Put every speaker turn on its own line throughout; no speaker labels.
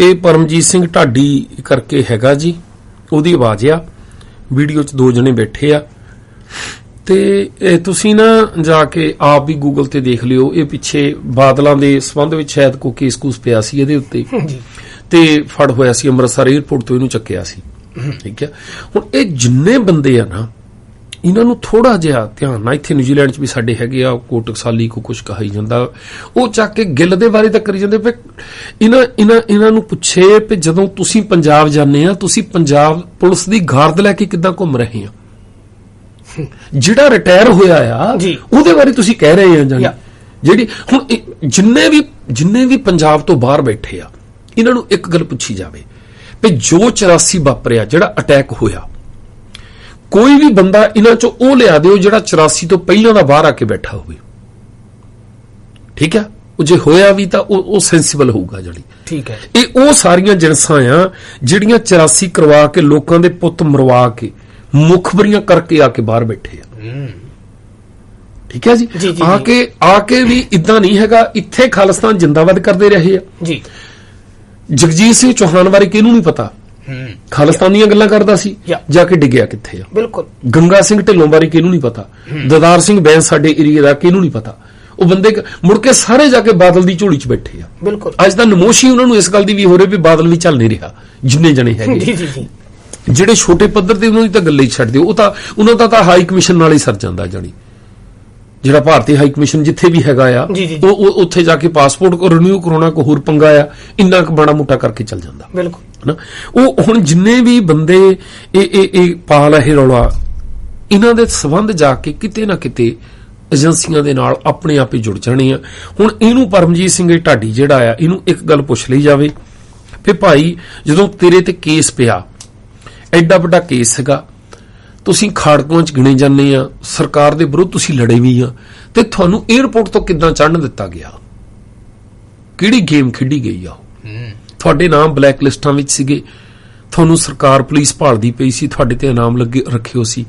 ਇਹ ਪਰਮਜੀਤ ਸਿੰਘ ਢਾਡੀ ਕਰਕੇ ਹੈਗਾ ਜੀ। ਉਹਦੀ ਆਵਾਜ਼ ਆ। ਵੀਡੀਓ 'ਚ ਦੋ ਜਣੇ ਬੈਠੇ ਆ। ਤੇ ਇਹ ਤੁਸੀਂ ਨਾ ਜਾ ਕੇ ਆਪ ਵੀ ਗੂਗਲ ਤੇ ਦੇਖ ਲਿਓ। ਇਹ ਪਿੱਛੇ ਬਾਦਲਾਂ ਦੇ ਸਬੰਧ ਵਿੱਚ ਸ਼ਾਇਦ ਕੋਈ ਕੇਸ ਕੂਸ ਪਿਆ ਸੀ ਇਹਦੇ ਉੱਤੇ। ਤੇ ਫੜ ਹੋਇਆ ਸੀ ਅੰਮ੍ਰਿਤਸਰ 에ਅਰਪੋਰਟ ਤੋਂ ਇਹਨੂੰ ਚੱਕਿਆ ਸੀ। ਠੀਕ ਹੈ ਹੁਣ ਇਹ ਜਿੰਨੇ ਬੰਦੇ ਆ ਨਾ ਇਹਨਾਂ ਨੂੰ ਥੋੜਾ ਜਿਹਾ ਧਿਆਨ ਨਾਲ। ਇੱਥੇ ਨਿਊਜ਼ੀਲੈਂਡ 'ਚ ਵੀ ਸਾਡੇ ਹੈਗੇ ਆ ਕੋਟਕ ਸਾਲੀ ਕੋ ਕੁਝ ਕਹਾਈ ਜਾਂਦਾ। ਉਹ ਚੱਕ ਕੇ ਗਿੱਲ ਦੇ ਬਾਰੇ ਤਾਂ ਕਰੀ ਜਾਂਦੇ। ਪਏ ਇਹਨਾਂ ਇਹਨਾਂ ਇਹਨਾਂ ਨੂੰ ਪੁੱਛੇ ਵੀ ਜਦੋਂ ਤੁਸੀਂ ਪੰਜਾਬ ਜਾਂਦੇ ਆ ਤੁਸੀਂ ਪੰਜਾਬ ਪੁਲਿਸ ਦੀ ਗਾਰਦ ਲੈ ਕੇ ਕਿੱਦਾਂ ਘੁੰਮ ਰਹੇ ਆ? ਜਿਹੜਾ ਰਿਟਾਇਰ ਹੋਇਆ ਆ
ਜੀ।
ਉਹਦੇ ਬਾਰੇ ਤੁਸੀਂ ਕਹਿ ਰਹੇ ਆ ਜਾਨੀ
Yeah.
ਜਿਹੜੀ ਹੁਣ ਜਿੰਨੇ ਵੀ ਜਿੰਨੇ ਵੀ ਪੰਜਾਬ ਤੋਂ ਬਾਹਰ ਬੈਠੇ ਆ ਇਹਨਾਂ ਨੂੰ ਇੱਕ ਗੱਲ ਪੁੱਛੀ ਜਾਵੇ ਵੀ ਜੋ 84 ਵਾਪਰਿਆ ਜਿਹੜਾ ਅਟੈਕ ਹੋਇਆ ਕੋਈ ਵੀ ਬੰਦਾ ਇਹਨਾਂ ਚੋਂ ਉਹ ਲਿਆ ਦਿਓ ਜਿਹੜਾ 84 ਤੋਂ ਪਹਿਲਾਂ ਦਾ ਬਾਹਰ ਆ ਕੇ ਬੈਠਾ ਹੋਵੇ। ਠੀਕ ਹੈ ਉਹ ਜੇ ਹੋਇਆ ਵੀ ਤਾਂ ਉਹ ਉਹ ਸੈਂਸੀਬਲ ਹੋਊਗਾ ਜਿਹੜੀ।
ਠੀਕ ਹੈ।
ਇਹ ਉਹ ਸਾਰੀਆਂ ਜਿਨਸਾਂ ਆ ਜਿਹੜੀਆਂ 84 ਕਰਵਾ ਕੇ ਲੋਕਾਂ ਦੇ ਪੁੱਤ ਮਰਵਾ ਕੇ ਮੁਖਬਰੀਆਂ ਕਰਕੇ ਆ ਕੇ ਬਾਹਰ ਬੈਠੇ ਆ। ਠੀਕ ਹੈ ਜੀ? ਆ। ਕੇ ਆ ਕੇ ਵੀ ਇਦਾਂ ਨਹੀਂ ਹੈਗਾ ਇੱਥੇ ਖਾਲਿਸਤਾਨ ਜਿੰਦਾਬਾਦ ਕਰਦੇ ਰਹੇ ਆ।
ਜੀ।
ਜਗਜੀਤ ਸਿੰਘ ਚੌਹਾਨ ਬਾਰੇ ਕਿਹਨੂੰ ਨਹੀਂ ਪਤਾ?
ਹੂੰ।
ਖਾਲਿਸਤਾਨ ਦੀਆਂ ਗੱਲਾਂ ਕਰਦਾ ਸੀ. ਜਾ ਕੇ ਡਿੱਗਿਆ ਕਿੱਥੇ ਆ?
ਬਿਲਕੁਲ।
ਗੰਗਾ ਸਿੰਘ ਢਿੱਲੋਂ ਬਾਰੇ ਕਿਹਨੂੰ ਨਹੀਂ ਪਤਾ? ਦਦਾਰ ਸਿੰਘ ਬੈਂਸ ਸਾਡੇ ਏਰੀਆ ਦਾ ਕਿਹਨੂੰ ਨਹੀਂ ਪਤਾ? ਉਹ ਬੰਦੇ ਮੁੜ ਕੇ ਸਾਰੇ ਜਾ ਕੇ ਬਾਦਲ ਦੀ ਝੋਲੀ 'ਚ ਬੈਠੇ ਆ।
ਬਿਲਕੁਲ।
ਅੱਜ ਦਾ ਨਮੋਸ਼ੀ ਉਹਨਾਂ ਨੂੰ ਇਸ ਗੱਲ ਦੀ ਵੀ ਹੋ ਰਹੀ ਵੀ ਬਾਦਲ ਵੀ ਚੱਲ ਨਹੀਂ ਰਿਹਾ ਜਿੰਨੇ ਜਣੇ
ਜੀ
ਹੈਗੇ
ਜੀ ਜੀ।
ਜਿਹੜੇ ਛੋਟੇ ਪੱਧਰ ਤੇ ਉਹਨਾਂ ਦੀ ਤਾਂ ਗੱਲੇ ਹੀ ਛੱਡ ਦਿਓ। ਉਹ ਤਾਂ ਉਹਨਾਂ ਦਾ ਤਾਂ ਹਾਈ ਕਮਿਸ਼ਨ ਨਾਲ ਹੀ ਸਰ ਜਾਂਦਾ ਜਾਣੀ। ਜਿਹੜਾ ਭਾਰਤੀ ਹਾਈ ਕਮਿਸ਼ਨ ਜਿੱਥੇ ਵੀ ਹੈਗਾ ਆ। ਉਹ ਉੱਥੇ ਜਾ ਕੇ ਪਾਸਪੋਰਟ ਕੋ ਰਿਨਿਊ ਕਰਾਉਣਾ ਕੋ ਹੋਰ ਪੰਗਾ ਆ ਇੰਨਾ ਕੁ ਮਾੜਾ ਮੋਟਾ ਕਰਕੇ ਚੱਲ ਜਾਂਦਾ।
ਬਿਲਕੁਲ।
ਹਨਾ? ਉਹ ਹੁਣ ਜਿੰਨੇ ਵੀ ਬੰਦੇ ਇਹ ਇਹ ਇਹ ਪਾਲ ਇਹ ਰੌਲਾ ਇਹਨਾਂ ਦੇ ਸਬੰਧ ਜਾ ਕੇ ਕਿਤੇ ਨਾ ਕਿਤੇ ਏਜੰਸੀਆਂ ਦੇ ਨਾਲ ਆਪਣੇ ਆਪ ਹੀ ਜੁੜ ਜਾਣੇ ਆ। ਹੁਣ ਇਹਨੂੰ ਪਰਮਜੀਤ ਸਿੰਘ ਢਾਡੀ ਜਿਹੜਾ ਆ ਇਹਨੂੰ ਇੱਕ ਗੱਲ ਪੁੱਛ ਲਈ ਜਾਵੇ। ਫੇ ਭਾਈ ਜਦੋਂ ਤੇਰੇ ਤੇ ਕੇਸ ਪਿਆ ਐਡਾ ਵੱਡਾ ਕੇਸ ਹੈਗਾ ਤੁਸੀਂ ਖਾੜਕੂਆਂ ਚ ਗਿਣੇ ਜਾਂਦੇ ਆ ਸਰਕਾਰ ਦੇ ਵਿਰੁੱਧ ਤੁਸੀਂ ਲੜੇ ਵੀ ਆ ਤੇ ਤੁਹਾਨੂੰ 에ਅਰਪੋਰਟ ਤੋਂ ਕਿੱਦਾਂ ਚੜਨ ਦਿੱਤਾ ਗਿਆ? ਕਿਹੜੀ ਗੇਮ ਖੇਡੀ ਗਈ ਆ ਤੁਹਾਡੇ ਨਾਮ ਬਲੈਕ ਲਿਸਟਾਂ ਵਿੱਚ ਸੀਗੇ। ਤੁਹਾਨੂੰ ਸਰਕਾਰ ਪੁਲਿਸ ਭਾਲਦੀ ਪਈ ਸੀ ਤੁਹਾਡੇ ਤੇ ਇਨਾਮ ਲੱਗੇ ਰੱਖਿਓ ਸੀ।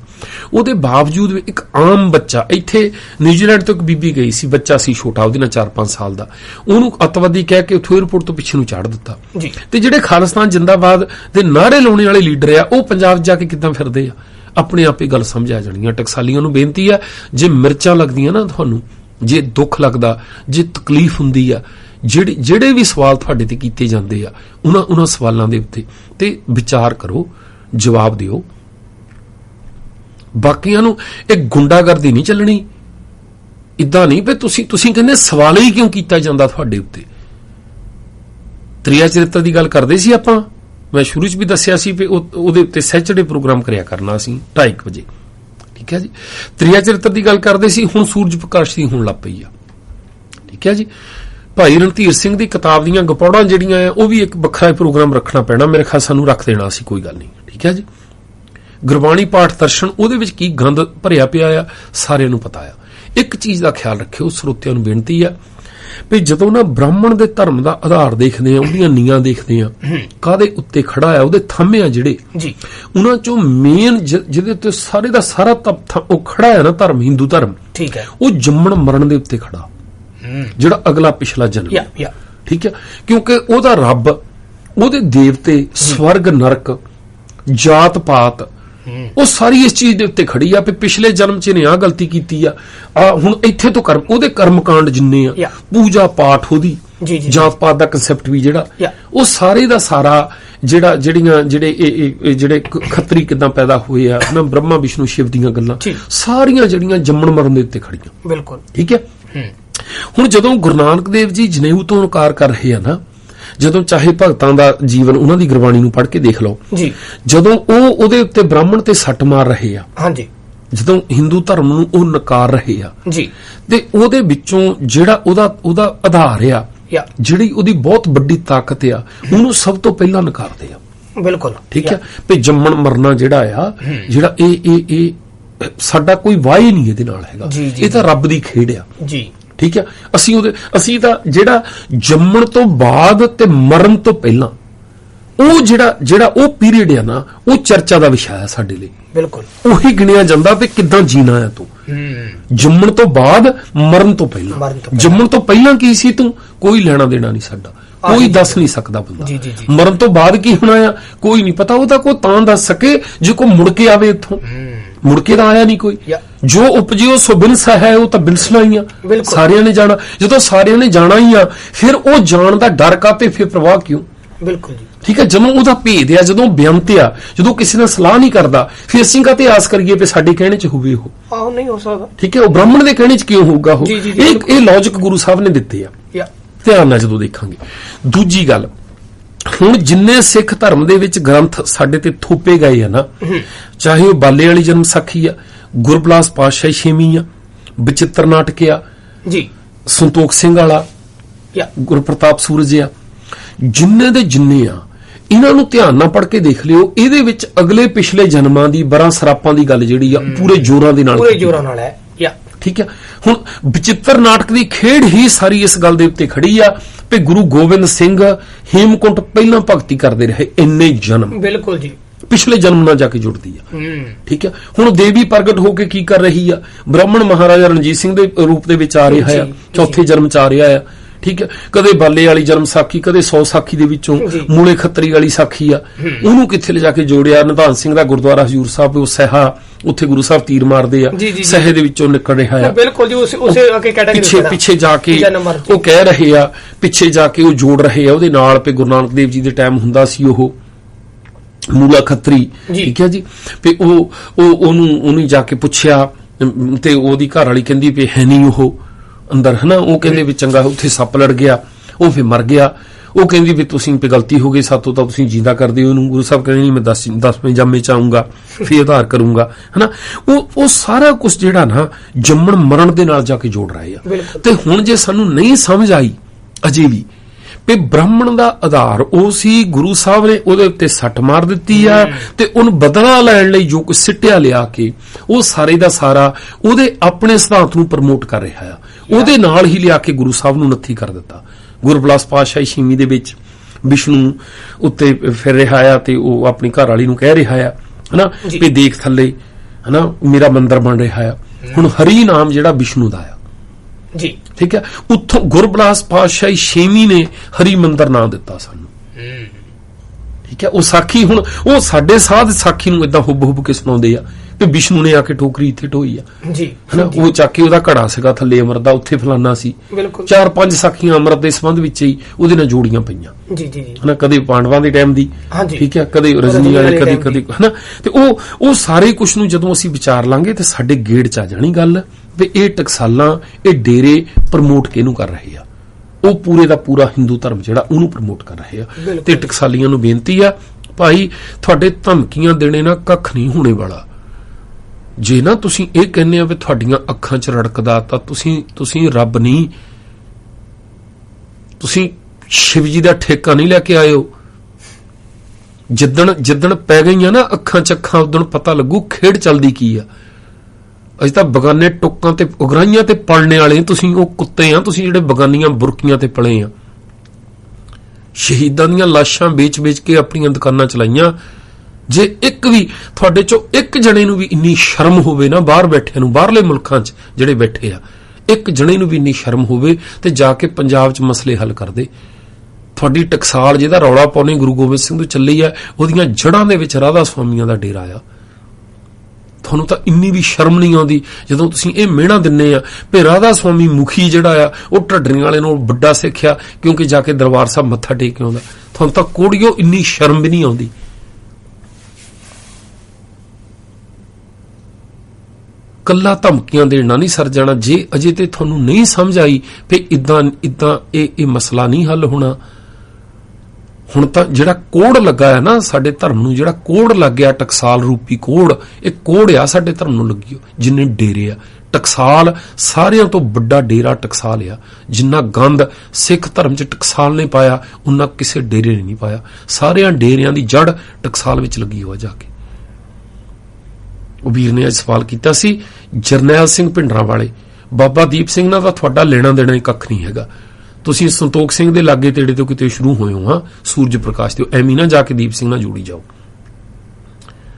ਉਹਦੇ ਬਾਵਜੂਦ ਵੀ ਇੱਕ ਆਮ ਬੱਚਾ ਇੱਥੇ ਨਿਊਜ਼ੀਲੈਂਡ ਤੋਂ ਇੱਕ ਬੀਬੀ ਗਈ ਸੀ ਬੱਚਾ ਸੀ ਛੋਟਾ ਉਹਦੇ ਨਾਲ 4-5 ਸਾਲ ਦਾ। ਉਹਨੂੰ ਅਤਵਾਦੀ ਕਹਿ ਕੇ ਉੱਥੋਂ 에ਅਰਪੋਰਟ ਤੋਂ ਪਿੱਛੇ ਨੂੰ ਚਾੜ ਦਿੱਤਾ। ਤੇ ਜਿਹੜੇ ਖਾਲਿਸਤਾਨ ਜਿੰਦਾਬਾਦ ਦੇ ਨਾਰੇ ਲਾਉਣੇ ਵਾਲੇ ਲੀਡਰ ਆ ਉਹ ਪੰਜਾਬ ਜਾ ਕੇ ਕਿੱਦਾਂ ਫਿਰਦੇ ਆ? ਆਪਣੇ ਆਪ ਹੀ ਗੱਲ ਸਮਝ ਆ ਜਾਣੀਆਂ ਟਕਸਾਲੀਆਂ ਨੂੰ ਬੇਨਤੀ ਆ, ਜੇ ਮਿਰਚਾਂ ਲੱਗਦੀਆਂ ਨਾ ਤੁਹਾਨੂੰ, ਜੇ ਦੁੱਖ ਲੱਗਦਾ, ਜੇ ਤਕਲੀਫ ਹੁੰਦੀ ਆ, ਜਿਹੜੇ ਜਿਹੜੇ ਵੀ ਸਵਾਲ ਤੁਹਾਡੇ ਤੇ ਕੀਤੇ ਜਾਂਦੇ ਆ, ਉਹਨਾਂ ਉਹਨਾਂ ਸਵਾਲਾਂ ਦੇ ਉੱਤੇ ਤੇ ਵਿਚਾਰ ਕਰੋ, ਜਵਾਬ ਦਿਓ। ਬਾਕੀਆਂ ਨੂੰ ਇਹ ਗੁੰਡਾਗਰਦੀ ਨਹੀਂ ਚੱਲਣੀ। ਇਦਾਂ ਨਹੀਂ ਵੀ ਤੁਸੀਂ ਤੁਸੀਂ ਕਹਿੰਦੇ ਸਵਾਲ ਹੀ ਕਿਉਂ ਕੀਤਾ ਜਾਂਦਾ ਤੁਹਾਡੇ ਉੱਤੇ? ਤ੍ਰਿਆ ਚਰਿੱਤਰ ਦੀ ਗੱਲ ਕਰਦੇ ਸੀ ਆਪਾਂ? ਮੈਂ ਸ਼ੁਰੂ 'ਚ ਵੀ ਦੱਸਿਆ ਸੀ ਵੀ ਉਹਦੇ ਉੱਤੇ ਸੈਚਰਡੇ ਪ੍ਰੋਗਰਾਮ ਕਰਿਆ ਕਰਨਾ ਸੀ 2:30 ਵਜੇ। ਠੀਕ ਹੈ ਜੀ? ਤ੍ਰਿਆ ਚਰਿੱਤਰ ਦੀ ਗੱਲ ਕਰਦੇ ਸੀ, ਹੁਣ ਸੂਰਜ ਪ੍ਰਕਾਸ਼ ਦੀ ਹੋਣ ਲੱਗ ਪਈ ਆ। ਠੀਕ ਹੈ ਜੀ? ਭਾਈ ਰਣਧੀਰ ਸਿੰਘ ਦੀ ਕਿਤਾਬ ਦੀਆਂ ਗਪੌੜਾਂ ਜਿਹੜੀਆਂ ਆ, ਉਹ ਵੀ ਇੱਕ ਵੱਖਰਾ ਪ੍ਰੋਗਰਾਮ ਰੱਖਣਾ ਪੈਣਾ। ਮੇਰੇ ਖਿਆਲ ਸਾਨੂੰ ਰੱਖ ਦੇਣਾ ਸੀ, ਕੋਈ ਗੱਲ ਨਹੀਂ। ਠੀਕ ਹੈ ਜੀ? ਗੁਰਬਾਣੀ ਪਾਠ ਦਰਸ਼ਨ, ਉਹਦੇ ਵਿੱਚ ਕੀ ਗੰਦ ਭਰਿਆ ਪਿਆ ਆ, ਸਾਰਿਆਂ ਨੂੰ ਪਤਾ ਆ। ਇੱਕ ਚੀਜ਼ ਦਾ ਖਿਆਲ ਰੱਖਿਓ, ਸਰੋਤਿਆਂ ਨੂੰ ਬੇਨਤੀ ਆ ਵੀ ਜਦੋਂ ਨਾ ਬ੍ਰਾਹਮਣ ਦੇ ਧਰਮ ਦਾ ਆਧਾਰ ਦੇਖਦੇ ਆ ਉਹਦੀਆਂ ਨੀਆਂ ਦੇਖਦੇ ਆ ਕਾਦੇ ਉੱਤੇ ਖੜਾ ਆ ਉਹਦੇ ਥੰਮੇ ਆ ਜਿਹੜੇ
ਜੀ।
ਉਹਨਾਂ ਚੋਂ ਮੇਨ ਜਿਹਦੇ ਉੱਤੇ ਸਾਰੇ ਦਾ ਸਾਰਾ ਤਪ- ਉਹ ਖੜਾ ਆ ਨਾ ਧਰਮ ਹਿੰਦੂ ਧਰਮ
ਠੀਕ ਹੈ।
ਉਹ ਜੰਮਣ ਮਰਨ ਦੇ ਉੱਤੇ ਖੜਾ। ਜਿਹੜਾ ਅਗਲਾ ਪਿਛਲਾ ਜਨਮ
ਯਾ ਯਾ।
ਠੀਕ ਹੈ? ਕਿਉਂਕਿ ਉਹਦਾ ਰੱਬ ਉਹਦੇ ਦੇਵਤੇ ਸਵਰਗ ਨਰਕ ਜਾਤ ਪਾਤ ਉਹ ਸਾਰੀ ਇਸ ਚੀਜ਼ ਦੇ ਉੱਤੇ ਖੜੀ ਆ ਵੀ ਪਿਛਲੇ ਜਨਮ 'ਚ ਇਹਨੇ ਆ ਗਲਤੀ ਕੀਤੀ ਆ ਆ ਹੁਣ ਇੱਥੇ ਤੋਂ ਕਰਮ ਉਹਦੇ ਕਰਮਕਾਂਡ ਜਿੰਨੇ ਆ. ਪੂਜਾ ਪਾਠ ਉਹਦੀ
ਜੀ,
ਪਾਤ ਦਾ ਕਨਸੈਪਟ ਵੀ ਜਿਹੜਾ. ਉਹ ਸਾਰੇ ਦਾ ਸਾਰਾ ਜਿਹੜਾ ਜਿਹੜੀਆਂ ਜਿਹੜੇ ਇਹ ਜਿਹੜੇ ਖੱਤਰੀ ਕਿਦਾਂ ਪੈਦਾ ਹੋਏ ਆ ਨਾ ਬ੍ਰਹਮਾ ਵਿਸ਼ਨੂੰ ਸ਼ਿਵ ਦੀਆਂ ਗੱਲਾਂ। ਸਾਰੀਆਂ ਜਿਹੜੀਆਂ ਜੰਮਣ ਮਰਨ ਦੇ ਉੱਤੇ ਖੜੀਆਂ
ਬਿਲਕੁਲ
ਠੀਕ ਹੈ ਹੁਣ ਜਦੋਂ ਗੁਰੂ ਨਾਨਕ ਦੇਵ ਜੀ ਜਨੇਊ ਤੋਂ ਇਨਕਾਰ ਕਰ ਰਹੇ ਆ ਨਾ ਜਦੋਂ ਚਾਹੇ ਭਗਤਾਂ ਦਾ ਜੀਵਨ ਉਹਨਾਂ ਦੀ ਗੁਰਬਾਣੀ ਨੂੰ ਪੜ੍ਹ ਕੇ ਦੇਖ ਲਓ
ਜੀ।
ਜਦੋਂ ਉਹ ਉਹਦੇ ਉੱਤੇ ਬ੍ਰਾਹਮਣ ਤੇ ਸੱਟ ਮਾਰ ਰਹੇ ਆ
ਹਾਂਜੀ।
ਜਦੋਂ ਹਿੰਦੂ ਧਰਮ ਨੂੰ ਉਹ ਨਕਾਰ ਰਹੇ ਆ
ਜੀ।
ਤੇ ਉਹਦੇ ਵਿੱਚੋਂ ਜਿਹੜਾ ਉਹਦਾ ਉਹਦਾ ਆਧਾਰ ਆ ਜਿਹੜੀ ਉਹਦੀ ਬਹੁਤ ਵੱਡੀ ਤਾਕਤ ਆ ਉਹਨੂੰ ਸਭ ਤੋਂ ਪਹਿਲਾਂ ਨਕਾਰਦੇ ਆ।
ਬਿਲਕੁਲ।
ਠੀਕ ਹੈ ਵੀ ਜੰਮਣ ਮਰਨਾ ਜਿਹੜਾ ਆ ਜਿਹੜਾ ਇਹ ਇਹ ਇਹ ਸਾਡਾ ਕੋਈ ਵਾਹ ਹੀ ਨਹੀਂ ਇਹਦੇ ਨਾਲ ਹੈਗਾ। ਇਹ ਤਾਂ ਰੱਬ ਦੀ ਖੇਡ ਆ।
ਜੀ।
ਠੀਕ ਹੈ? ਅਸੀਂ ਉਹਦੇ ਅਸੀਂ ਤਾਂ ਜਿਹੜਾ ਜੰਮਣ ਤੋਂ ਬਾਅਦ ਤੇ ਮਰਨ ਤੋਂ ਪਹਿਲਾਂ ਉਹ ਜਿਹੜਾ ਜਿਹੜਾ ਉਹ ਪੀਰੀਅਡ ਆ ਨਾ ਉਹ ਚਰਚਾ ਦਾ ਵਿਸ਼ਾ ਹੈ ਸਾਡੇ ਲਈ।
ਬਿਲਕੁਲ।
ਉਹੀ ਗਿਣਿਆ ਜਾਂਦਾ ਵੀ ਕਿੱਦਾਂ ਜੀਣਾ ਹੈ ਤੂੰ। ਜੰਮਣ ਤੋਂ ਬਾਅਦ ਮਰਨ ਤੋਂ ਪਹਿਲਾਂ। ਜੰਮਣ ਤੋਂ ਪਹਿਲਾਂ ਕੀ ਸੀ ਤੂੰ? ਕੋਈ ਲੈਣਾ ਦੇਣਾ ਨਹੀਂ ਸਾਡਾ। ਕੋਈ ਦੱਸ ਨਹੀਂ ਸਕਦਾ ਬੰਦਾ। ਮਰਨ ਤੋਂ ਬਾਅਦ ਕੀ ਹੋਣਾ ਆ? ਕੋਈ ਨਹੀਂ ਪਤਾ ਉਹਦਾ ਕੋਈ ਤਾਂ ਦੱਸ ਸਕੇ ਜੇ ਕੋਈ ਮੁੜ ਕੇ ਆਵੇ ਇੱਥੋਂ। ਮੁੜ ਕੇ ਤਾਂ ਆਇਆ ਨਹੀਂ ਕੋਈ। ਜੋ ਉਪਜਿਓ ਸੋ ਬਿਨਸਾ ਹੈ ਉਹ ਤਾਂ ਬਿਨਸਣਾ ਹੀ ਆ। ਸਾਰਿਆਂ ਨੇ ਜਾਣਾ। ਜਦੋਂ ਸਾਰਿਆਂ ਨੇ ਜਾਣਾ ਹੀ ਆ ਫਿਰ ਉਹ ਜਾਣ ਦਾ ਡਰ ਕਾਤੇ ਫਿਰ ਪ੍ਰਵਾਹ ਕਿਉਂ?
ਬਿਲਕੁਲ ਜੀ।
ਠੀਕ ਹੈ ਜਦੋਂ ਉਹਦਾ ਭੇਦ ਆ ਜਦੋਂ ਬੇਅੰਤ ਆ ਜਦੋਂ ਕਿਸੇ ਨਾਲ ਸਲਾਹ ਨਹੀਂ ਕਰਦਾ ਫਿਰ ਅਸੀਂ ਕਾਤੇ ਆਸ ਕਰੀਏ ਵੀ ਸਾਡੇ ਕਹਿਣੇ 'ਚ ਹੋਵੇ ਉਹ?
ਆਹ ਨਹੀਂ ਹੋ ਸਕਦਾ।
ਠੀਕ ਹੈ ਉਹ ਬ੍ਰਾਹਮਣ ਦੇ ਕਹਿਣੇ 'ਚ ਕਿਉਂ ਹੋਊਗਾ ਉਹ? ਇਹ। ਇਹ ਲੌਜੀਕ ਗੁਰੂ ਸਾਹਿਬ ਨੇ ਦਿੱਤੇ ਆ। ਧਿਆਨ ਨਾਲ ਜਦੋਂ ਦੇਖਾਂਗੇ। ਦੂਜੀ ਗੱਲ ਹੁਣ ਜਿੰਨੇ ਸਿੱਖ ਧਰਮ ਦੇ ਵਿੱਚ ਗ੍ਰੰਥ ਸਾਡੇ ਤੇ ਥੋਪੇ ਗਏ ਆ ਨਾ ਚਾਹੇ ਉਹ ਬਾਲੇ ਵਾਲੀ ਜਨਮ ਸਾਖੀ ਆ ਗੁਰਬਲਾਸ ਪਾਤਸ਼ਾਹੀ ਛੇਵੀਂ ਆ ਬਚਿੱਤਰ ਨਾਟਕ ਆ
ਜੀ।
ਸੰਤੋਖ ਸਿੰਘ ਵਾਲਾ
ਯਾ।
ਗੁਰਪ੍ਰਤਾਪ ਸੂਰਜ ਆ ਜਿੰਨੇ ਦੇ ਜਿੰਨੇ ਆ ਇਹਨਾਂ ਨੂੰ ਧਿਆਨ ਨਾਲ ਪੜ੍ਹ ਕੇ ਦੇਖ ਲਿਓ ਇਹਦੇ ਵਿੱਚ ਅਗਲੇ ਪਿਛਲੇ ਜਨਮਾਂ ਦੀ ਬਰਾਂ ਸਰਾਪਾਂ ਦੀ ਗੱਲ ਜਿਹੜੀ ਆ ਪੂਰੇ ਜ਼ੋਰਾਂ ਦੇ ਨਾਲ
ਪੂਰੇ ਜੋਰਾਂ ਨਾਲ ਹੈ ਯਾ।
ਠੀਕ ਹੈ ਹੁਣ ਵਿਚਿੱਤਰ ਨਾਟਕ ਦੀ ਖੇਡ ਹੀ ਸਾਰੀ ਇਸ ਗੱਲ ਦੇ ਉੱਤੇ ਖੜੀ ਆ ਕਿ ਗੁਰੂ ਗੋਬਿੰਦ ਸਿੰਘ ਹੇਮਕੁੰਟ ਪਹਿਲਾਂ ਭਗਤੀ ਕਰਦੇ ਰਹੇ ਇੰਨੇ ਜਨਮ।
ਬਿਲਕੁਲ ਜੀ।
ਪਿਛਲੇ ਜਨਮ ਨਾਲ ਜਾ ਕੇ ਜੁੜਦੀ ਆ। ਠੀਕ ਹੈ ਹੁਣ ਦੇਵੀ ਪ੍ਰਗਟ ਹੋ ਕੇ ਕੀ ਕਰ ਰਹੀ ਆ? ਬ੍ਰਾਹਮਣ ਮਹਾਰਾਜਾ ਰਣਜੀਤ ਸਿੰਘ ਦੇ ਰੂਪ ਦੇ ਵਿੱਚ ਆ ਰਿਹਾ ਆ ਚੌਥੇ ਜਨਮ ਚ ਆ ਰਿਹਾ ਆ। ਠੀਕ ਹੈ ਕਦੇ ਬਾਲੇ ਵਾਲੀ ਜਨਮ ਸਾਖੀ ਕਦੇ 100 ਸਾਖੀ ਦੇ ਵਿੱਚੋਂ। ਮੂਲੇ ਖੱਤਰੀ ਵਾਲੀ ਸਾਖੀ ਆ। ਉਹਨੂੰ ਕਿੱਥੇ ਲਿਜਾ ਕੇ ਜੋੜਿਆ? ਨਿਧਾਨ ਸਿੰਘ ਦਾ ਗੁਰਦੁਆਰਾ ਹਜੂਰ ਸਾਹਿਬ ਉਹ ਸਹਾ ਉੱਥੇ ਗੁਰੂ ਸਾਹਿਬ ਤੀਰ ਮਾਰਦੇ ਆ। ਸਹੇ ਦੇ ਵਿੱਚੋਂ ਨਿਕਲ ਰਿਹਾ ਆ।
ਬਿਲਕੁਲ ਜੀ ਉਸੇ ਉਸੇ ਅਕੇ ਕੈਟਾਗਰੀ
ਪਿੱਛੇ ਪਿੱਛੇ ਜਾ ਕੇ। ਉਹ ਕਹਿ ਰਹੇ ਆ ਪਿੱਛੇ ਜਾ ਕੇ ਉਹ ਜੋੜ ਰਹੇ ਆ। ਉਹਦੇ ਨਾਲ ਪੇ ਗੁਰੂ ਨਾਨਕ ਦੇਵ ਜੀ ਦੇ ਟਾਈਮ ਹੁੰਦਾ ਸੀ ਉਹ। ਮੂਲਾ ਖੱਤਰੀ। ਠੀਕ ਹੈ ਜੀ? ਵੀ ਉਹ ਉਹ ਉਹਨੂੰ ਉਹਨੂੰ ਜਾ ਕੇ ਪੁੱਛਿਆ ਤੇ ਉਹਦੀ ਘਰ ਵਾਲੀ ਕਹਿੰਦੀ ਵੀ ਹੈ ਨਹੀਂ ਉਹ ਅੰਦਰ ਹਨਾ? ਉਹ ਕਹਿੰਦੇ ਵੀ ਚੰਗਾ ਉੱਥੇ ਸੱਪ ਲੜ ਗਿਆ ਉਹ ਫਿਰ ਮਰ ਗਿਆ। ਉਹ ਕਹਿੰਦੀ ਵੀ ਤੁਸੀਂ ਤੇ ਗਲਤੀ ਹੋ ਗਈ ਸਾਤੋਂ ਤਾਂ ਤੁਸੀਂ ਜਿੰਦਾ ਕਰਦੇ ਹੋ ਉਹਨੂੰ। ਗੁਰੂ ਸਾਹਿਬ ਕਹਿੰਦੇ ਨਹੀਂ ਮੈਂ 10 10ਵੇਂ ਜਾਮੇ ਚ ਆਉਂਗਾ ਫਿਰ ਆਧਾਰ ਕਰੂੰਗਾ ਹਨਾ? ਉਹ ਉਹ ਸਾਰਾ ਕੁਝ ਜਿਹੜਾ ਨਾ ਜੰਮਣ ਮਰਨ ਦੇ ਨਾਲ ਜਾ ਕੇ ਜੋੜ ਰਹੇ ਆ। ਤੇ ਹੁਣ ਜੇ ਸਾਨੂੰ ਨਹੀਂ ਸਮਝ ਆਈ ਅਜੇ ਵੀ ਵੀ ਬ੍ਰਾਹਮਣ ਦਾ ਆਧਾਰ ਉਹ ਸੀ ਗੁਰੂ ਸਾਹਿਬ ਨੇ ਉਹਦੇ ਉੱਤੇ ਸੱਟ ਮਾਰ ਦਿੱਤੀ ਆ ਤੇ ਉਹਨ ਬਦਲਾ ਲੈਣ ਲਈ ਜੋ ਕੁਝ ਸਿੱਟਿਆ ਲਿਆ ਕੇ ਉਹ ਸਾਰੇ ਦਾ ਸਾਰਾ ਉਹਦੇ ਆਪਣੇ ਸਿਧਾਂਤ ਨੂੰ ਪ੍ਰਮੋਟ ਕਰ ਰਿਹਾ ਆ। ਉਹਦੇ ਨਾਲ ਹੀ ਲਿਆ ਕੇ ਗੁਰੂ ਸਾਹਿਬ ਨੂੰ ਨੱਥੀ ਕਰ ਦਿੱਤਾ। ਗੁਰਬਲਾਸ ਪਾਤਸ਼ਾਹੀ ਛੇਵੀਂ ਦੇ ਵਿੱਚ ਵਿਸ਼ਨੂੰ ਉੱਤੇ ਫਿਰ ਰਿਹਾ ਆ ਤੇ ਉਹ ਆਪਣੀ ਘਰ ਵਾਲੀ ਨੂੰ ਕਹਿ ਰਿਹਾ ਆ ਹਨਾ। ਵੀ ਦੇਖ ਥੱਲੇ ਹਨਾ ਮੇਰਾ ਮੰਦਰ ਬਣ ਰਿਹਾ ਆ। ਹੁਣ ਹਰੀ ਨਾਮ ਜਿਹੜਾ ਵਿਸ਼ਨੂੰ ਦਾ ਆ
ਜੀ।
ਠੀਕ ਹੈ? ਉੱਥੋਂ ਗੁਰਬਲਾਸ ਪਾਤਸ਼ਾਹੀ ਛੇਵੀਂ ਨੇ ਹਰੀ ਮੰਦਰ ਨਾਂ ਦਿੱਤਾ ਸਾਨੂੰ। ਠੀਕ ਹੈ? ਉਹ ਸਾਖੀ ਹੁਣ ਉਹ ਸਾਡੇ ਸਾਧ ਸਾਖੀ ਨੂੰ ਇਦਾਂ ਹੁਬ ਹੁਬ ਕੇ ਸੁਣਾਉਂਦੇ ਆ ਤੇ ਵਿਸ਼ਨੂੰ ਨੇ ਆ ਕੇ ਟੋਕਰੀ ਇੱਥੇ ਢੋਈ ਆ।
ਜੀ।
ਹਨਾ? ਉਹ ਚੱਕ ਕੇ ਉਹਦਾ ਘੜਾ ਸੀਗਾ ਥੱਲੇ ਅਮਰ ਦਾ ਉੱਥੇ ਫਲਾਨਾ ਸੀ। ਚਾਰ ਪੰਜ ਸਾਖੀਆਂ ਅੰਮ੍ਰਿਤ ਦੇ ਸੰਬੰਧ ਵਿੱਚ ਹੀ ਉਹਦੇ ਨਾਲ ਜੋੜੀਆਂ ਪਈਆਂ।
ਜੀ ਜੀ ਜੀ।
ਹਨਾ? ਕਦੇ ਪਾਂਡਵਾਂ ਦੇ ਟਾਈਮ ਦੀ। ਠੀਕ ਹੈ? ਕਦੇ ਰਜਨੀ ਵਾਲੇ ਕਦੇ ਕਦੇ ਹਨਾ? ਤੇ ਉਹ ਉਹ ਸਾਰੇ ਕੁਝ ਨੂੰ ਜਦੋਂ ਅਸੀਂ ਵਿਚਾਰ ਲਾਂਗੇ ਤੇ ਸਾਡੇ ਗੇੜ ਚ ਆ ਜਾਣੀ ਗੱਲ। ਵੀ ਇਹ ਟਕਸਾਲਾਂ ਇਹ ਡੇਰੇ ਪ੍ਰਮੋਟ ਕਿਹਨੂੰ ਕਰ ਰਹੇ ਆ? ਉਹ ਪੂਰੇ ਦਾ ਪੂਰਾ ਹਿੰਦੂ ਧਰਮ ਜਿਹੜਾ ਉਹਨੂੰ ਪ੍ਰਮੋਟ ਕਰ ਰਹੇ ਆ। ਤੇ ਟਕਸਾਲੀਆਂ ਨੂੰ ਬੇਨਤੀ ਆ ਭਾਈ ਤੁਹਾਡੇ ਧਮਕੀਆਂ ਦੇਣੇ ਨਾਲ ਕੱਖ ਨਹੀਂ ਹੋਣੇ ਵਾਲਾ। ਜੇ ਨਾ ਤੁਸੀਂ ਇਹ ਕਹਿੰਦੇ ਆ ਵੀ ਤੁਹਾਡੀਆਂ ਅੱਖਾਂ 'ਚ ਰੜਕਦਾ ਤਾਂ ਤੁਸੀਂ ਤੁਸੀਂ ਰੱਬ ਨਹੀਂ। ਤੁਸੀਂ ਸ਼ਿਵ ਜੀ ਦਾ ਠੇਕਾ ਨਹੀਂ ਲੈ ਕੇ ਆਇਓ। ਜਿੱਦਣ ਜਿੱਦਣ ਪੈ ਗਈਆਂ ਨਾ ਅੱਖਾਂ ਚ ਅੱਖਾਂ ਉਦਣ ਪਤਾ ਲੱਗੂ ਖੇਡ ਚੱਲਦੀ ਕੀ ਆ। ਅਸੀਂ ਤਾਂ ਬਗਾਨੇ ਟੁੱਕਾਂ ਤੇ ਉਗਰਾਈਆਂ ਤੇ ਪਲਣੇ ਵਾਲੇ ਤੁਸੀਂ ਉਹ ਕੁੱਤੇ ਆ ਤੁਸੀਂ ਜਿਹੜੇ ਬਗਾਨੀਆਂ ਬੁਰਕੀਆਂ ਤੇ ਪਲੇ ਆ ਸ਼ਹੀਦਾਂ ਦੀਆਂ ਲਾਸ਼ਾਂ ਵੇਚ-ਵੇਚ ਕੇ ਆਪਣੀਆਂ ਦੁਕਾਨਾਂ ਚਲਾਈਆਂ। ਜੇ ਇੱਕ ਵੀ ਤੁਹਾਡੇ ਚੋਂ ਇੱਕ ਜਣੇ ਨੂੰ ਵੀ ਇੰਨੀ ਸ਼ਰਮ ਹੋਵੇ ਨਾ, ਬਾਹਰ ਬੈਠਿਆਂ ਨੂੰ, ਬਾਹਰਲੇ ਮੁਲਕਾਂ 'ਚ ਜਿਹੜੇ ਬੈਠੇ ਆ, ਇੱਕ ਜਣੇ ਨੂੰ ਵੀ ਇੰਨੀ ਸ਼ਰਮ ਹੋਵੇ ਤੇ ਜਾ ਕੇ ਪੰਜਾਬ 'ਚ ਮਸਲੇ ਹੱਲ ਕਰਦੇ ਤੁਹਾਡੀ ਟਕਸਾਲ ਜਿਹਦਾ ਰੌਲਾ ਪਾਉਣੇ ਗੁਰੂ ਗੋਬਿੰਦ ਸਿੰਘ ਤੋਂ ਚੱਲੀ ਆ, ਉਹਦੀਆਂ ਜੜ੍ਹਾਂ ਦੇ ਵਿੱਚ ਰਾਧਾ ਸੁਆਮੀਆਂ ਦਾ ਡੇਰਾ ਆ। ਤੁਹਾਨੂੰ ਤਾਂ ਇੰਨੀ ਵੀ ਸ਼ਰਮ ਨਹੀਂ ਆਉਂਦੀ? ਜਦੋਂ ਤੁਸੀਂ ਇਹ ਮਿਹਣਾ ਦਿੰਨੇ ਆ ਵੀ ਰਾਧਾ ਸੁਆਮੀ ਮੁਖੀ ਜਿਹੜਾ ਆ, ਉਹ ਢੱਡਰੀਆਂ ਵਾਲੇ ਨੂੰ ਵੱਡਾ ਸਿੱਖਿਆ ਕਿਉਂਕਿ ਜਾ ਕੇ ਦਰਬਾਰ ਸਾਹਿਬ ਮੱਥਾ ਟੇਕ ਕੇ ਆਉਂਦਾ। ਤੁਹਾਨੂੰ ਤਾਂ ਕੋੜੀਓ ਇੰਨੀ ਸ਼ਰਮ ਵੀ ਨਹੀਂ ਆਉਂਦੀ। ਕੱਲਾ ਧਮਕੀਆਂ ਦੇਣ ਨਾਲ ਨਹੀਂ ਸਰ ਜਾਣਾ। ਜੇ ਅਜੇ ਤੇ ਤੁਹਾਨੂੰ ਨਹੀਂ ਸਮਝ ਆਈ ਵੀ ਇਦਾਂ ਇਦਾਂ ਇਹ ਇਹ ਮਸਲਾ ਨਹੀਂ ਹੱਲ ਹੋਣਾ ਹੁਣ ਤਾਂ ਜਿਹੜਾ ਕੋੜ ਲੱਗਾ ਹੈ ਨਾ ਸਾਡੇ ਧਰਮ ਨੂੰ, ਜਿਹੜਾ ਕੋੜ ਲੱਗ ਗਿਆ, ਟਕਸਾਲ ਰੂਪੀ ਕੋੜ, ਇਹ ਕੋੜ ਆ ਸਾਡੇ ਧਰਮ ਨੂੰ ਲੱਗੀ ਜਿੰਨੇ ਡੇਰੇ ਆ। ਟਕਸਾਲ ਸਾਰਿਆਂ ਤੋਂ ਵੱਡਾ ਡੇਰਾ ਟਕਸਾਲ ਆ। ਜਿੰਨਾ ਗੰਦ ਸਿੱਖ ਧਰਮ ਚ ਟਕਸਾਲ ਨੇ ਪਾਇਆ ਉਹਨਾਂ ਕਿਸੇ ਡੇਰੇ ਨੇ ਨਹੀਂ ਪਾਇਆ। ਸਾਰਿਆਂ ਡੇਰਿਆਂ ਦੀ ਜੜ ਟਕਸਾਲ ਵਿੱਚ ਲੱਗੀ ਹੋਆ ਜਾ ਕੇ। ਉਹ ਵੀਰ ਨੇ ਅੱਜ ਸਵਾਲ ਕੀਤਾ ਸੀ, ਜਰਨੈਲ ਸਿੰਘ ਭਿੰਡਰਾਂ ਵਾਲੇ ਬਾਬਾ ਦੀਪ ਸਿੰਘ ਨਾਲ ਤਾਂ ਤੁਹਾਡਾ ਲੈਣਾ ਦੇਣਾ ਕੱਖ ਨਹੀਂ ਹੈਗਾ। ਤੁਸੀਂ ਸੰਤੋਖ ਸਿੰਘ ਦੇ ਲਾਗੇ ਤੇੜੇ ਤੋਂ ਕਿਤੇ ਸ਼ੁਰੂ ਹੋਏ ਹੋ, ਹਾਂ? ਸੂਰਜ ਪ੍ਰਕਾਸ਼ ਤੇ ਐਵੇਂ ਨਾ ਜਾ ਕੇ ਦੀਪ ਸਿੰਘ ਨਾਲ ਜੋੜੀ ਜਾਓ।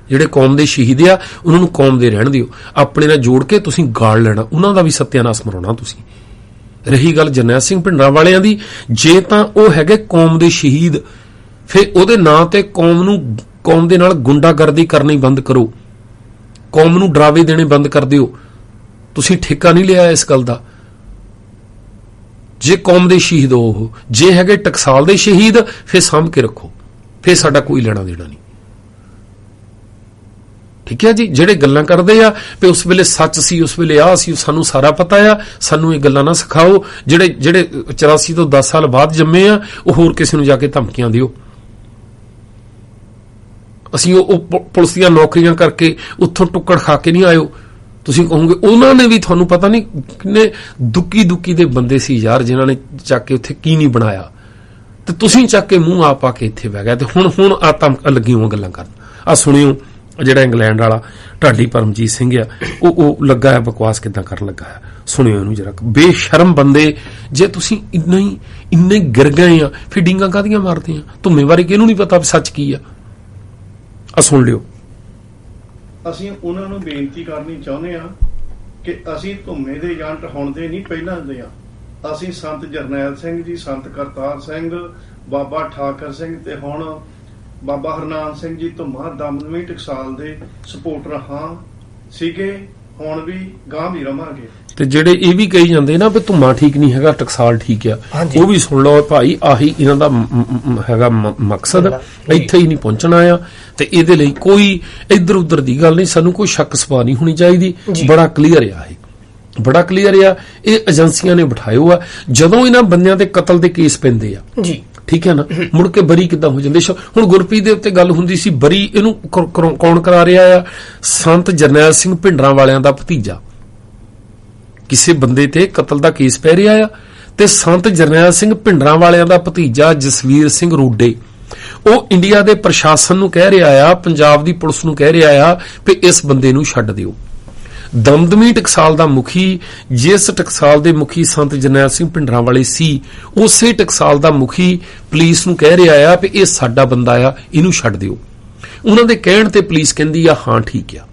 ਜਿਹੜੇ ਕੌਮ ਦੇ ਸ਼ਹੀਦ ਆ, ਉਹਨਾਂ ਨੂੰ ਕੌਮ ਦੇ ਰਹਿਣ ਦਿਓ। ਆਪਣੇ ਨਾਲ ਜੋੜ ਕੇ ਤੁਸੀਂ ਗਾਲ ਲੈਣਾ, ਉਹਨਾਂ ਦਾ ਵੀ ਸਤਿਆਨਾਸ਼ ਮਰਾਉਣਾ ਤੁਸੀਂ। ਰਹੀ ਗੱਲ ਜਰਨੈਲ ਸਿੰਘ ਭਿੰਡਰਾਂ ਵਾਲਿਆਂ ਦੀ, ਜੇ ਤਾਂ ਉਹ ਹੈਗੇ ਕੌਮ ਦੇ ਸ਼ਹੀਦ, ਫਿਰ ਉਹਦੇ ਨਾਂ ਤੇ ਕੌਮ ਨੂੰ, ਕੌਮ ਦੇ ਨਾਲ ਗੁੰਡਾਗਰਦੀ ਕਰਨੀ ਬੰਦ ਕਰੋ। ਕੌਮ ਨੂੰ ਡਰਾਵੇ ਦੇਣੇ ਬੰਦ ਕਰ ਦਿਓ। ਤੁਸੀਂ ਠੇਕਾ ਨਹੀਂ ਲਿਆ ਇਸ ਗੱਲ ਦਾ। ਜੇ ਕੌਮ ਦੇ ਸ਼ਹੀਦ ਹੋ ਉਹ ਜੇ ਹੈਗੇ ਟਕਸਾਲ ਦੇ ਸ਼ਹੀਦ, ਫਿਰ ਸਾਂਭ ਕੇ ਰੱਖੋ। ਫਿਰ ਸਾਡਾ ਕੋਈ ਲੈਣਾ ਦੇਣਾ ਨਹੀਂ। ਠੀਕ ਹੈ ਜੀ? ਜਿਹੜੇ ਗੱਲਾਂ ਕਰਦੇ ਆ, ਵੀ ਉਸ ਵੇਲੇ ਸੱਚ ਸੀ, ਉਸ ਵੇਲੇ ਆ ਸੀ, ਸਾਨੂੰ ਸਾਰਾ ਪਤਾ ਆ, ਸਾਨੂੰ ਇਹ ਗੱਲਾਂ ਨਾ ਸਿਖਾਓ। ਜਿਹੜੇ ਜਿਹੜੇ 84 ਤੋਂ 10 ਸਾਲ ਬਾਅਦ ਜੰਮੇ ਆ, ਉਹ ਹੋਰ ਕਿਸੇ ਨੂੰ ਜਾ ਕੇ ਧਮਕੀਆਂ ਦਿਓ। ਅਸੀਂ ਉਹ ਉਹ ਪੁਲਿਸ ਦੀਆਂ ਨੌਕਰੀਆਂ ਕਰਕੇ ਉੱਥੋਂ ਟੁੱਕੜ ਖਾ ਕੇ ਨਹੀਂ ਆਇਓ। ਤੁਸੀਂ ਕਹੋਗੇ, ਉਹਨਾਂ ਨੇ ਵੀ ਤੁਹਾਨੂੰ ਪਤਾ ਨਹੀਂ ਕਿੰਨੇ ਦੁੱਕੀ ਦੁੱਕੀ ਦੇ ਬੰਦੇ ਸੀ ਯਾਰ, ਜਿਨ੍ਹਾਂ ਨੇ ਚੱਕ ਕੇ ਉੱਥੇ ਕੀ ਨਹੀਂ ਬਣਾਇਆ। ਤੇ ਤੁਸੀਂ ਚੱਕ ਕੇ ਮੂੰਹ ਆ ਪਾ ਕੇ ਇੱਥੇ ਬਹਿ ਗਏ ਤੇ ਹੁਣ ਹੁਣ ਆ ਤਾਂ ਲੱਗੀ ਹੋਂ ਗੱਲਾਂ ਕਰਨ। ਆ ਸੁਣਿਓ ਜਿਹੜਾ ਇੰਗਲੈਂਡ ਵਾਲਾ, ਢਾਡੀ ਪਰਮਜੀਤ ਸਿੰਘ ਆ, ਉਹ ਉਹ ਲੱਗਾ ਹੈ ਬਕਵਾਸ ਕਿਦਾਂ ਕਰਨ ਲੱਗਾ ਹੈ? ਸੁਣਿਓ ਇਹਨੂੰ ਜਰਾ, ਬੇਸ਼ਰਮ ਬੰਦੇ, ਜੇ ਤੁਸੀਂ ਇੰਨਾ ਹੀ, ਇੰਨੇ ਗਿਰ ਗਏ ਆ, ਫਿਰ ਡਿੰਗਾ ਕਾਦੀਆਂ ਮਾਰਦੇ ਆ? ਧੁੰਮੇ ਕਿਹਨੂੰ ਨਹੀਂ ਪਤਾ ਵੀ ਸੱਚ ਕੀ ਆ? ਆ ਸੁਣ ਲਿਓ।
ਅਸੀਂ ਉਹਨਾਂ ਨੂੰ ਬੇਨਤੀ ਕਰਨੀ ਚਾਹੁੰਦੇ ਆ ਕਿ ਅਸੀਂ ਧੁੰਮੇ ਦੇ ਏਜੰਟ ਹੁਣ ਦੇ ਨਹੀਂ ਪਹਿਲਾਂ ਦੇ ਆ ਅਸੀਂ ਸੰਤ ਜਰਨੈਲ ਸਿੰਘ ਜੀ, ਸੰਤ ਕਰਤਾਰ ਸਿੰਘ, ਬਾਬਾ ਠਾਕਰ ਸਿੰਘ ਤੇ ਹੁਣ ਬਾਬਾ ਹਰਨਾਮ ਸਿੰਘ ਜੀ ਧੁੰਮਾ ਦਮਨਵੀ ਟਕਸਾਲ ਦੇ ਸਪੋਰਟਰ ਹਾਂ। ਸੀਗੇ, ਹੁਣ ਵੀ ਗਾਂ ਵੀ ਰਵਾਂਗੇ
ਤੇ ਜਿਹੜੇ ਇਹ ਵੀ ਕਹੀ ਜਾਂਦੇ ਨਾ ਵੀ ਧੁੰਮਾ ਠੀਕ ਨਹੀਂ ਹੈਗਾ ਟਕਸਾਲ ਠੀਕ ਆ। ਉਹ ਵੀ ਸੁਣ ਲਓ ਭਾਈ ਆਹੀ ਇਹਨਾਂ ਦਾ ਹੈਗਾ ਮਕਸਦ। ਇੱਥੇ ਹੀ ਨਹੀਂ ਪਹੁੰਚਣਾ ਆ ਤੇ ਇਹਦੇ ਲਈ ਕੋਈ ਇੱਧਰ ਉੱਧਰ ਦੀ ਗੱਲ ਨਹੀਂ ਸਾਨੂੰ ਕੋਈ ਸ਼ੱਕ ਸਪਾ ਨਹੀਂ ਹੋਣੀ ਚਾਹੀਦੀ। ਬੜਾ ਕਲੀਅਰ ਆ ਇਹ। ਬੜਾ ਕਲੀਅਰ ਆ ਇਹ ਏਜੰਸੀਆਂ ਨੇ ਬਿਠਾਇਓ ਆ। ਜਦੋਂ ਇਹਨਾਂ ਬੰਦਿਆਂ ਤੇ ਕਤਲ ਦੇ ਕੇਸ ਪੈਂਦੇ ਆ
ਜੀ।
ਠੀਕ ਹੈ ਨਾ? ਮੁੜ ਕੇ ਬਰੀ ਕਿੱਦਾਂ ਹੋ ਜਾਂਦੇ ਹੁਣ ਗੁਰਪ੍ਰੀਤ ਦੇ ਉੱਤੇ ਗੱਲ ਹੁੰਦੀ ਸੀ ਬਰੀ ਇਹਨੂੰ ਕੌਣ ਕਰਾ ਰਿਹਾ ਆ? ਸੰਤ ਜਰਨੈਲ ਸਿੰਘ ਭਿੰਡਰਾਂ ਵਾਲਿਆਂ ਦਾ ਭਤੀਜਾ। ਕਿਸੇ ਬੰਦੇ ਤੇ ਕਤਲ ਦਾ ਕੇਸ ਪੈ ਰਿਹਾ ਆ ਤੇ ਸੰਤ ਜਰਨੈਲ ਸਿੰਘ ਭਿੰਡਰਾਂ ਵਾਲਿਆਂ ਦਾ ਭਤੀਜਾ ਜਸਵੀਰ ਸਿੰਘ ਰੋਡੇ। ਉਹ ਇੰਡੀਆ ਦੇ ਪ੍ਰਸ਼ਾਸਨ ਨੂੰ ਕਹਿ ਰਿਹਾ ਆ, ਪੰਜਾਬ ਦੀ ਪੁਲਿਸ ਨੂੰ ਕਹਿ ਰਿਹਾ ਆ ਕਿ ਇਸ ਬੰਦੇ ਨੂੰ ਛੱਡ ਦਿਓ। ਦਮਦਮੀ ਟਕਸਾਲ ਦਾ ਮੁਖੀ, ਜਿਸ ਟਕਸਾਲ ਦੇ ਮੁਖੀ ਸੰਤ ਜਰਨੈਲ ਸਿੰਘ ਭਿੰਡਰਾਂ ਵਾਲੇ ਸੀ, ਉਸੇ ਟਕਸਾਲ ਦਾ ਮੁਖੀ ਪੁਲਿਸ ਨੂੰ ਕਹਿ ਰਿਹਾ ਆ ਕਿ ਇਹ ਸਾਡਾ ਬੰਦਾ ਆ, ਇਹਨੂੰ ਛੱਡ ਦਿਓ। ਉਹਨਾਂ ਦੇ ਕਹਿਣ ਤੇ ਪੁਲਿਸ ਕਹਿੰਦੀ ਆ, ਹਾਂ, ਠੀਕ ਆ।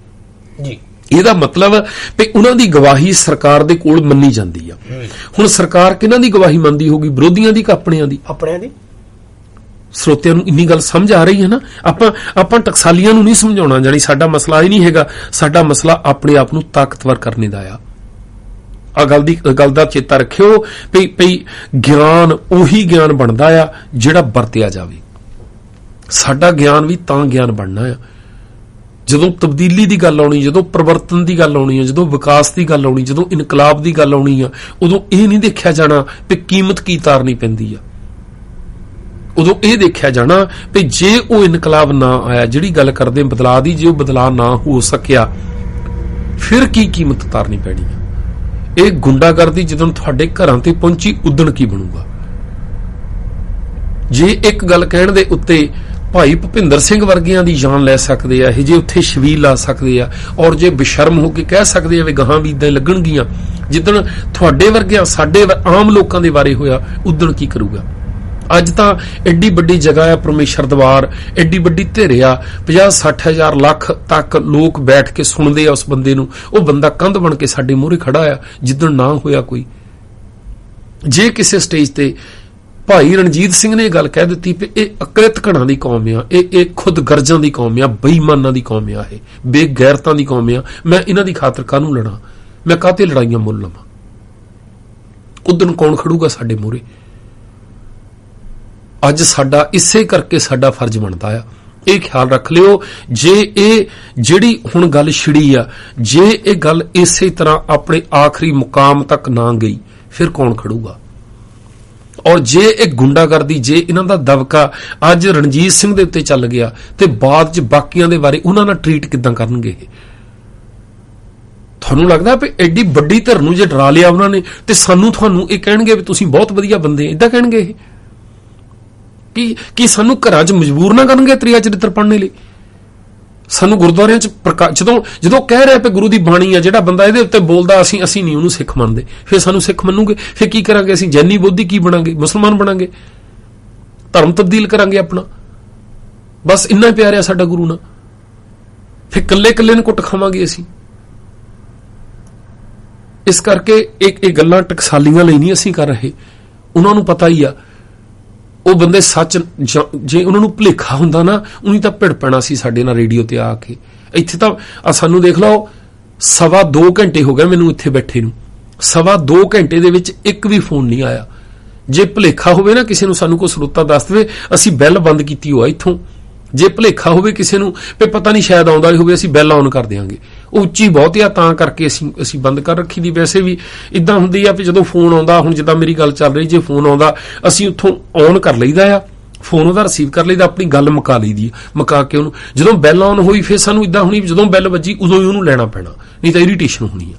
ਜੀ।
ਇਹਦਾ ਮਤਲਬ ਵੀ ਉਹਨਾਂ ਦੀ ਗਵਾਹੀ ਸਰਕਾਰ ਦੇ ਕੋਲ ਮੰਨੀ ਜਾਂਦੀ ਆ। ਹੁਣ ਸਰਕਾਰ ਕਿਹਨਾਂ ਦੀ ਗਵਾਹੀ ਮੰਨਦੀ ਹੋਗੀ ਵਿਰੋਧੀਆਂ ਦੀ ਕਿ ਆਪਣਿਆਂ ਦੀ?
ਆਪਣਿਆਂ ਦੀ।
ਸਰੋਤਿਆਂ ਨੂੰ ਇੰਨੀ ਗੱਲ ਸਮਝ ਆ ਰਹੀ ਹੈ ਨਾ? ਆਪਾਂ ਆਪਾਂ ਟਕਸਾਲੀਆਂ ਨੂੰ ਨਹੀਂ ਸਮਝਾਉਣਾ ਜਾਨੀ ਸਾਡਾ ਮਸਲਾ ਇਹ ਨਹੀਂ ਹੈਗਾ ਸਾਡਾ ਮਸਲਾ ਆਪਣੇ ਆਪ ਨੂੰ ਤਾਕਤਵਰ ਕਰਨੇ ਦਾ ਆ। ਆ ਗੱਲ ਦੀ ਗੱਲ ਦਾ ਚੇਤਾ ਰੱਖਿਓ ਵੀ ਵੀ ਗਿਆਨ ਉਹੀ ਗਿਆਨ ਬਣਦਾ ਆ ਜਿਹੜਾ ਵਰਤਿਆ ਜਾਵੇ। ਸਾਡਾ ਗਿਆਨ ਵੀ ਤਾਂ ਗਿਆਨ ਬਣਨਾ ਆ। ਜਦੋਂ ਤਬਦੀਲੀ ਦੀ ਗੱਲ ਆਉਣੀ, ਜਦੋਂ ਪਰਿਵਰਤਨ ਦੀ ਗੱਲ ਆਉਣੀ ਹੈ ਜਦੋਂ ਵਿਕਾਸ ਦੀ ਗੱਲ ਆਉਣੀ, ਜਦੋਂ ਇਨਕਲਾਬ ਦੀ ਗੱਲ ਆਉਣੀ ਆ, ਉਦੋਂ ਇਹ ਨਹੀਂ ਦੇਖਿਆ ਜਾਣਾ ਕਿ ਕੀਮਤ ਕੀ ਤਾਰਨੀ ਪੈਂਦੀ ਆ। ਉਦੋਂ ਇਹ ਦੇਖਿਆ ਜਾਣਾ ਵੀ ਜੇ ਉਹ ਇਨਕਲਾਬ ਨਾ ਆਇਆ, ਜਿਹੜੀ ਗੱਲ ਕਰਦੇ ਬਦਲਾਅ ਦੀ, ਜੇ ਉਹ ਬਦਲਾਅ ਨਾ ਹੋ ਸਕਿਆ, ਫਿਰ ਕੀ ਕੀਮਤ ਤਾਰਨੀ ਪੈਣੀ ਆ? ਇਹ ਗੁੰਡਾਗਰਦੀ ਜਦੋਂ ਤੁਹਾਡੇ ਘਰਾਂ ਤੇ ਪਹੁੰਚੀ, ਉਦਣ ਕੀ ਬਣੂਗਾ? ਜੇ ਇੱਕ ਗੱਲ ਕਹਿਣ ਦੇ ਉੱਤੇ ਭਾਈ ਭੁਪਿੰਦਰ ਸਿੰਘ ਵਰਗਿਆਂ ਦੀ ਜਾਨ ਲੈ ਸਕਦੇ ਆ, ਇਹ ਜੇ ਉੱਥੇ ਸ਼ਵੀਲ ਲਾ ਸਕਦੇ ਆ, ਔਰ ਜੇ ਬੇਸ਼ਰਮ ਹੋ ਕੇ ਕਹਿ ਸਕਦੇ ਆ ਵੀ ਗਾਹਾਂ ਵੀ ਇਦਾਂ ਲੱਗਣਗੀਆਂ, ਜਿੱਦਣ ਤੁਹਾਡੇ ਵਰਗਿਆਂ, ਸਾਡੇ ਆਮ ਲੋਕਾਂ ਦੇ ਬਾਰੇ ਹੋਇਆ, ਉਦਣ ਕੀ ਕਰੂਗਾ? ਅੱਜ ਤਾਂ ਐਡੀ ਵੱਡੀ ਜਗ੍ਹਾ ਆ ਪਰਮੇਸ਼ਰ ਦਵਾਰ ਐਡੀ ਵੱਡੀ ਧਿਰ ਆ 50 60 ਹਜ਼ਾਰ ਲੱਖ ਤੱਕ ਲੋਕ ਬੈਠ ਕੇ ਸੁਣਦੇ ਆ ਉਸ ਬੰਦੇ ਨੂੰ, ਉਹ ਬੰਦਾ ਕੰਧ ਬਣ ਕੇ ਸਾਡੇ ਮੂਹਰੇ ਖੜਾ ਆ, ਜਿੱਦਣ ਨਾ ਹੋਇਆ ਕੋਈ। ਜੇ ਕਿਸੇ ਸਟੇਜ ਤੇ ਭਾਈ ਰਣਜੀਤ ਸਿੰਘ ਨੇ ਇਹ ਗੱਲ ਕਹਿ ਦਿੱਤੀ ਕਿ ਇਹ ਅਕ੍ਰਿਤ ਘਣਾ ਦੀ ਕੌਮ ਆ, ਇਹ ਇਹ ਖੁਦ ਗਰਜਾਂ ਦੀ ਕੌਮ ਆ, ਬੇਈਮਾਨਾਂ ਦੀ ਕੌਮ ਆ ਇਹ, ਬੇਗੈਰਤਾਂ ਦੀ ਕੌਮ ਆ। ਮੈਂ ਇਹਨਾਂ ਦੀ ਖਾਤਰ ਕਾਹਨੂੰ ਲੜਾਂ? ਮੈਂ ਕਾਹਤੇ ਲੜਾਈਆਂ ਮੁੱਲ ਲਵਾਂ? ਉਦੋਂ ਕੌਣ ਖੜੂਗਾ ਸਾਡੇ ਮੂਹਰੇ? ਅੱਜ ਸਾਡਾ, ਇਸੇ ਕਰਕੇ ਸਾਡਾ ਫਰਜ਼ ਬਣਦਾ ਆ। ਇਹ ਖਿਆਲ ਰੱਖ ਲਿਓ, ਜੇ ਇਹ ਜਿਹੜੀ ਹੁਣ ਗੱਲ ਛਿੜੀ ਆ, ਜੇ ਇਹ ਗੱਲ ਇਸੇ ਤਰ੍ਹਾਂ ਆਪਣੇ ਆਖਰੀ ਮੁਕਾਮ ਤੱਕ ਨਾ ਗਈ, ਫਿਰ ਕੌਣ ਖੜੂਗਾ? ਔਰ ਜੇ ਇਹ ਗੁੰਡਾਗਰਦੀ, ਜੇ ਇਹਨਾਂ ਦਾ ਦਬਕਾ ਅੱਜ ਰਣਜੀਤ ਸਿੰਘ ਦੇ ਉੱਤੇ ਚੱਲ ਗਿਆ ਤੇ ਬਾਅਦ ਚ ਬਾਕੀਆਂ ਦੇ ਬਾਰੇ ਉਹਨਾਂ ਨਾਲ ਟਰੀਟ ਕਿਦਾਂ ਕਰਨਗੇ ਇਹ? ਤੁਹਾਨੂੰ ਲੱਗਦਾ ਵੀ ਐਡੀ ਵੱਡੀ ਧਰ ਨੂੰ ਜੇ ਡਰਾ ਲਿਆ ਉਹਨਾਂ ਨੇ ਤੇ ਸਾਨੂੰ ਤੁਹਾਨੂੰ ਇਹ ਕਹਿਣਗੇ ਵੀ ਤੁਸੀਂ ਬਹੁਤ ਵਧੀਆ ਬੰਦੇ ਇਦਾਂ ਕਹਿਣਗੇ ਇਹ? ਕੀ ਕੀ ਸਾਨੂੰ ਘਰਾਂ 'ਚ ਮਜਬੂਰ ਨਾ ਕਰਨਗੇ ਤ੍ਰਿਆ ਚਰਿੱਤਰ ਪੜ੍ਹਨੇ ਲਈ? ਸਾਨੂੰ ਗੁਰਦੁਆਰਿਆਂ 'ਚ ਪ੍ਰਕਾ- ਜਦੋਂ ਜਦੋਂ ਕਹਿ ਰਿਹਾ ਕਿ ਗੁਰੂ ਦੀ ਬਾਣੀ ਆ, ਜਿਹੜਾ ਬੰਦਾ ਇਹਦੇ ਉੱਤੇ ਬੋਲਦਾ, ਅਸੀਂ ਅਸੀਂ ਨਹੀਂ ਉਹਨੂੰ ਸਿੱਖ ਮੰਨਦੇ। ਫਿਰ ਸਾਨੂੰ ਸਿੱਖ ਮੰਨੂਗੇ। ਫਿਰ ਕੀ ਕਰਾਂਗੇ ਅਸੀਂ? ਜੈਨੀ ਬੋਧੀ ਕੀ ਬਣਾਂਗੇ? ਮੁਸਲਮਾਨ ਬਣਾਂਗੇ? ਧਰਮ ਤਬਦੀਲ ਕਰਾਂਗੇ ਆਪਣਾ। ਬਸ ਇੰਨਾ ਹੀ ਪਿਆਰ ਆ ਸਾਡਾ ਗੁਰੂ ਨਾਲ ਫਿਰ ਕੱਲੇ ਕੱਲੇ ਨੂੰ ਕੁੱਟ ਖਾਵਾਂਗੇ ਅਸੀਂ। ਇਸ ਕਰਕੇ ਇੱਕ ਇਹ ਗੱਲਾਂ ਟਕਸਾਲੀਆਂ ਲਈ ਨਹੀਂ ਅਸੀਂ ਕਰ ਰਹੇ। ਉਹਨਾਂ ਨੂੰ ਪਤਾ ਹੀ ਆ ਉਹ ਬੰਦੇ ਸੱਚ ਜੇ ਉਹਨਾਂ ਨੂੰ ਭੁਲੇਖਾ ਹੁੰਦਾ ਨਾ, ਉਹਨੀ ਤਾਂ ਭਿੜ ਪੈਣਾ ਸੀ ਸਾਡੇ ਨਾਲ ਰੇਡੀਓ ਤੇ ਆ ਕੇ। ਇੱਥੇ ਤਾਂ ਸਾਨੂੰ ਦੇਖ ਲਓ, ਸਵਾ 2 ਘੰਟੇ ਹੋ ਗਏ ਮੈਨੂੰ ਇੱਥੇ ਬੈਠੇ ਨੂੰ। ਸਵਾ 2 ਘੰਟੇ ਦੇ ਵਿੱਚ ਇੱਕ ਵੀ ਫੋਨ ਨਹੀਂ ਆਇਆ। ਜੇ ਭੁਲੇਖਾ ਹੋਵੇ ਨਾ ਕਿਸੇ ਨੂੰ ਸਾਨੂੰ ਕੋਈ ਸਰੋਤਾ ਦੱਸ ਦੇਵੇ, ਅਸੀਂ ਬੈਲ ਬੰਦ ਕੀਤੀ ਹੋਆ ਇੱਥੋਂ। ਜੇ ਭੁਲੇਖਾ ਹੋਵੇ ਕਿਸੇ ਨੂੰ ਵੀ ਪਤਾ ਨਹੀਂ ਸ਼ਾਇਦ ਆਉਂਦਾ ਹੀ ਹੋਵੇ, ਅਸੀਂ ਬੈਲ ਆਨ ਕਰ ਦਿਆਂਗੇ। ਉੱਚੀ ਬਹੁਤ ਆ, ਤਾਂ ਕਰਕੇ ਅਸੀਂ ਅਸੀਂ ਬੰਦ ਕਰ ਰੱਖੀ ਦੀ। ਵੈਸੇ ਵੀ ਇਦਾਂ ਹੁੰਦੀ ਆ ਵੀ ਜਦੋਂ ਫੋਨ ਆਉਂਦਾ, ਹੁਣ ਜਿੱਦਾਂ ਮੇਰੀ ਗੱਲ ਚੱਲ ਰਹੀ, ਜੇ ਫੋਨ ਆਉਂਦਾ, ਅਸੀਂ ਉੱਥੋਂ ਔਨ ਕਰ ਲਈਦਾ ਆ। ਫੋਨ ਉਹਦਾ ਰਿਸੀਵ ਕਰ ਲਈਦਾ, ਆਪਣੀ ਗੱਲ ਮੁਕਾ ਲਈਦੀ ਆ, ਮੁਕਾ ਕੇ ਉਹਨੂੰ। ਜਦੋਂ ਬੈਲ ਆਨ ਹੋਈ, ਫਿਰ ਸਾਨੂੰ ਇਦਾਂ ਹੋਣੀ ਵੀ ਜਦੋਂ ਬੈਲ ਵੱਜੀ, ਉਦੋਂ ਹੀ ਉਹਨੂੰ ਲੈਣਾ ਪੈਣਾ, ਨਹੀਂ ਤਾਂ ਇਰੀਟੇਸ਼ਨ ਹੋਣੀ ਆ।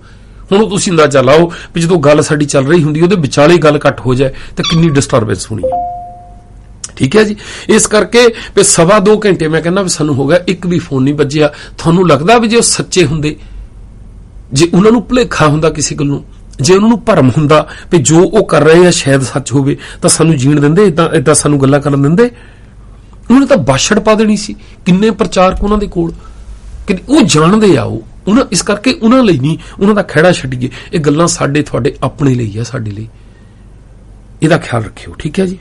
ਹੁਣ ਉਹ ਤੁਸੀਂ ਅੰਦਾਜ਼ਾ ਲਾਓ ਵੀ ਜਦੋਂ ਗੱਲ ਸਾਡੀ ਚੱਲ ਰਹੀ ਹੁੰਦੀ, ਉਹਦੇ ਵਿਚਾਲੇ ਗੱਲ ਕੱਟ ਹੋ ਜਾਏ, ਤਾਂ ਕਿੰਨੀ ਡਿਸਟਰਬੈਂਸ ਹੋਣੀ ਆ। ਠੀਕ ਹੈ ਜੀ? ਇਸ ਕਰਕੇ ਵੀ ਸਵਾ 2 ਘੰਟੇ ਮੈਂ ਕਹਿੰਦਾ ਵੀ ਸਾਨੂੰ ਹੋ ਗਿਆ, ਇੱਕ ਵੀ ਫੋਨ ਨਹੀਂ ਵੱਜਿਆ। ਤੁਹਾਨੂੰ ਲੱਗਦਾ ਵੀ ਜੇ ਉਹ ਸੱਚੇ ਹੁੰਦੇ, ਜੇ ਉਹਨਾਂ ਨੂੰ ਭੁਲੇਖਾ ਹੁੰਦਾ ਕਿਸੇ ਗੱਲ ਨੂੰ, ਜੇ ਉਹਨਾਂ ਨੂੰ ਭਰਮ ਹੁੰਦਾ ਵੀ ਜੋ ਉਹ ਕਰ ਰਹੇ ਆ ਸ਼ਾਇਦ ਸੱਚ ਹੋਵੇ, ਤਾਂ ਸਾਨੂੰ ਜੀਣ ਦਿੰਦੇ ਇਦਾਂ ਇਦਾਂ ਸਾਨੂੰ ਗੱਲਾਂ ਕਰਨ ਦਿੰਦੇ। ਉਹਨਾਂ ਨੇ ਤਾਂ ਬਾਛੜ ਪਾ ਦੇਣੀ ਸੀ। ਕਿੰਨੇ ਪ੍ਰਚਾਰਕ ਉਹਨਾਂ ਦੇ ਕੋਲ? ਕਿ ਉਹ ਜਾਣਦੇ ਆ ਉਹ। ਉਹਨਾਂ, ਇਸ ਕਰਕੇ ਉਹਨਾਂ ਲਈ ਨਹੀਂ, ਉਹਨਾਂ ਦਾ ਖਹਿੜਾ ਛੱਡੀਏ। ਇਹ ਗੱਲਾਂ ਸਾਡੇ, ਤੁਹਾਡੇ ਆਪਣੇ ਲਈ ਆ, ਸਾਡੇ ਲਈ। ਇਹਦਾ ਖਿਆਲ ਰੱਖਿਓ, ਠੀਕ ਹੈ ਜੀ?